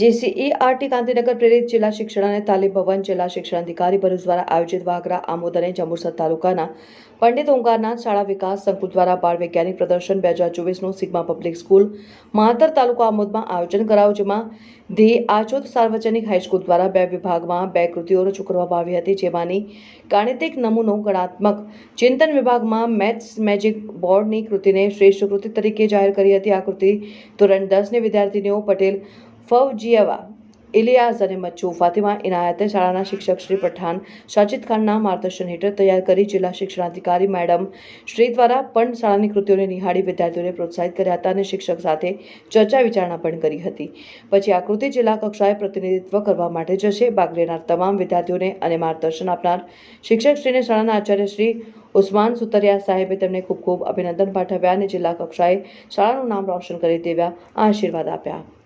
જેસીઈ RT Gandhinagar પ્રેરિત જિલ્લા શિક્ષણ અને તાલીમ ભવન જિલ્લા શિક્ષણ અધિકારી ભરૂચ દ્વારા આયોજિત વાગરા આમોદ અને જંબુસર તાલુકાના પંડિત ઓંકારનાથ શાળા વિકાસ સંકુલ દ્વારા બાળ વૈજ્ઞાનિક પ્રદર્શન બે હજાર ચોવીસનું Sigma Public School Matar taluka આમોદમાં આયોજન કરાયું જેમાં ધી આચોદ સાર્વજનિક હાઈસ્કૂલ દ્વારા બે વિભાગમાં બે કૃતિઓ રજૂ કરવામાં આવી હતી, જેમાંની ગાણિતિક નમૂનો ગણાત્મક ચિંતન વિભાગમાં મેથ્સ મેજિક બોર્ડની કૃતિને શ્રેષ્ઠ કૃતિ તરીકે જાહેર કરી હતી. આ કૃતિ ધોરણ દસની વિદ્યાર્થીનીઓ પટેલ ફવજીયવા ઇલિયાઝ અને મચ્છુ ફાતિમા ઇનાયતે શાળાના શિક્ષક શ્રી પઠાણ સાજિદ ખાનના માર્ગદર્શન હેઠળ તૈયાર કરી જિલ્લા શિક્ષણાધિકારી મેડમ શ્રી દ્વારા પણ શાળાની કૃતિઓને નિહાળી વિદ્યાર્થીઓને પ્રોત્સાહિત કર્યા હતા અને શિક્ષક સાથે ચર્ચા વિચારણા પણ કરી હતી. પછી આ કૃતિ જિલ્લા કક્ષાએ પ્રતિનિધિત્વ કરવા માટે જશે. ભાગ લેનાર તમામ વિદ્યાર્થીઓને અને માર્ગદર્શન આપનાર શિક્ષકશ્રીને શાળાના આચાર્ય શ્રી ઉસ્માન સુતરિયા સાહેબે તેમને ખૂબ ખૂબ અભિનંદન પાઠવ્યા અને જિલ્લા કક્ષાએ શાળાનું નામ રોશન કરી દેવા આશીર્વાદ આપ્યા.